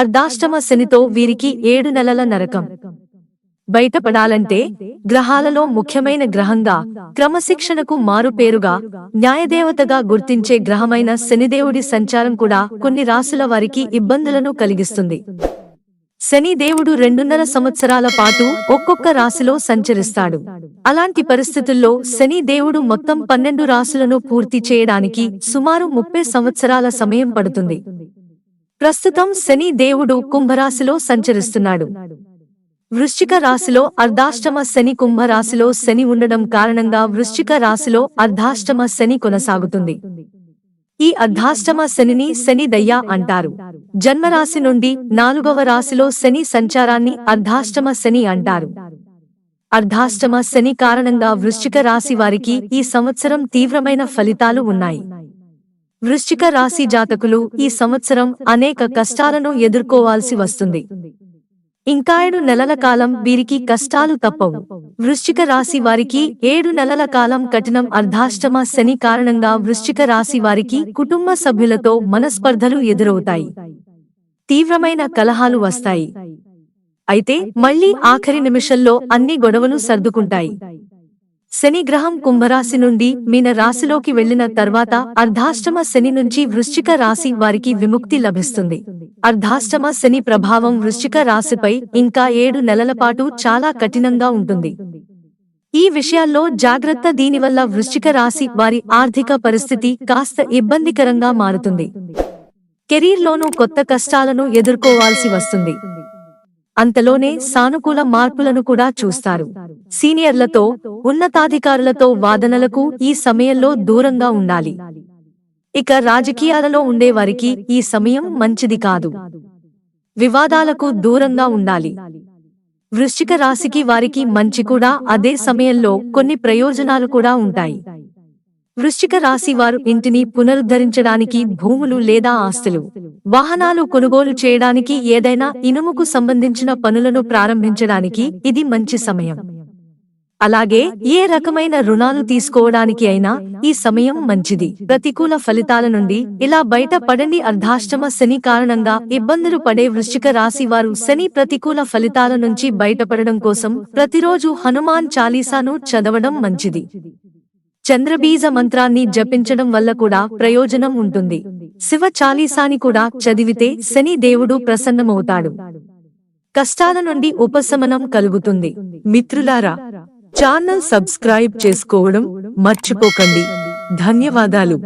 అర్ధాష్టమ శనితో వీరికి ఏడు నెలల నరకం. బయటపడాలంటే గ్రహాలలో ముఖ్యమైన గ్రహంగా క్రమశిక్షణకు మారుపేరుగా న్యాయదేవతగా గుర్తించే గ్రహమైన శనిదేవుడి సంచారం కూడా కొన్ని రాసుల వారికి ఇబ్బందులను కలిగిస్తుంది. శని దేవుడు రెండున్నర సంవత్సరాల పాటు ఒక్కొక్క రాశిలో సంచరిస్తాడు. అలాంటి పరిస్థితుల్లో శని దేవుడు మొత్తం పన్నెండు రాశులను పూర్తి చేయడానికి సుమారు ముప్పై సంవత్సరాల సమయం పడుతుంది. ప్రస్తుతం శని దేవుడు కుంభరాశిలో సంచరిస్తున్నాడు. వృశ్చిక రాశిలో అర్ధాష్టమ శని కుంభరాశిలో శని ఉండడం కారణంగా వృశ్చిక రాశిలో అర్ధాష్టమ శని కొనసాగుతుంది. ఈ అర్ధాష్టమ శనిని శని దయ్య అంటారు. జన్మరాశి నుండి నాలుగవ రాశిలో శని సంచారాన్ని అర్ధాష్టమ శని అంటారు. అర్ధాష్టమ శని కారణంగా వృశ్చిక రాశి వారికి ఈ సంవత్సరం తీవ్రమైన ఫలితాలు ఉన్నాయి. వృశ్చిక రాశి జాతకులు ఈ సంవత్సరం అనేక కష్టాలను ఎదుర్కోవాల్సి వస్తుంది. ఇంకా ఏడు నెలల కాలం వీరికి కష్టాలు తప్పవు. వృశ్చిక రాశి వారికి ఏడు నెలల కాలం కఠినం అర్ధాష్టమ శని కారణంగా వృశ్చిక రాశి వారికి కుటుంబ సభ్యులతో మనస్పర్ధలు ఎదురవుతాయి. తీవ్రమైన కలహాలు వస్తాయి. అయితే మళ్ళీ ఆఖరి నిమిషంలో అన్ని గొడవలు సర్దుకుంటాయి. శని గ్రహం కుంభరాశి నుండి మీన రాశిలోకి వెళ్ళిన తర్వాత అర్ధాష్టమ శని నుంచి వృశ్చిక రాశి వారికి విముక్తి లభిస్తుంది. అర్ధాష్టమ శని ప్రభావం వృశ్చిక రాశిపై ఇంకా ఏడు నెలల పాటు చాలా కఠినంగా ఉంటుంది. ఈ విషయాల్లో జాగ్రత్త దీనివల్ల వృశ్చిక రాశి వారి ఆర్థిక పరిస్థితి కాస్త ఇబ్బందికరంగా మారుతుంది. కెరీర్లోనూ కొత్త కష్టాలను ఎదుర్కోవాల్సి వస్తుంది. అంతలోనే సానుకూల మార్పులను కూడా చూస్తారు. సీనియర్లతో ఉన్నతాధికారులతో వాదనలకు ఈ సమయంలో దూరంగా ఉండాలి. ఇక రాజకీయాలలో ఉండేవారికి ఈ సమయం మంచిది కాదు. వివాదాలకు దూరంగా ఉండాలి. వృశ్చిక రాశికి వారికి మంచి కూడా అదే సమయంలో కొన్ని ప్రయోజనాలు కూడా ఉంటాయి. వృశ్చిక రాశి వారు ఇంటిని పునరుద్ధరించడానికి భూములు లేదా ఆస్తులు వాహనాలు కొనుగోలు చేయడానికి ఏదైనా ఇనుముకు సంబంధించిన పనులను ప్రారంభించడానికి ఇది మంచి సమయం. అలాగే ఏ రకమైన రుణాలు తీసుకోవడానికి అయినా ఈ సమయం మంచిది. ప్రతికూల ఫలితాల నుండి ఇలా బయట పడని అర్ధాష్టమ శని కారణంగా ఇబ్బందులు పడే వృశ్చిక రాశి వారు శని ప్రతికూల ఫలితాల నుంచి బయటపడడం కోసం ప్రతిరోజు హనుమాన్ చాలీసాను చదవడం మంచిది. చంద్రబీజ మంత్రాన్ని జపించడం వల్ల కూడా ప్రయోజనం ఉంటుంది. శివ చాలీసాని కూడా చదివితే శని దేవుడు ప్రసన్నమవుతాడు. కష్టాల నుండి ఉపశమనం కలుగుతుంది. మిత్రులారా ఛానల్ సబ్స్క్రైబ్ చేసుకోవడం మర్చిపోకండి. ధన్యవాదాలు.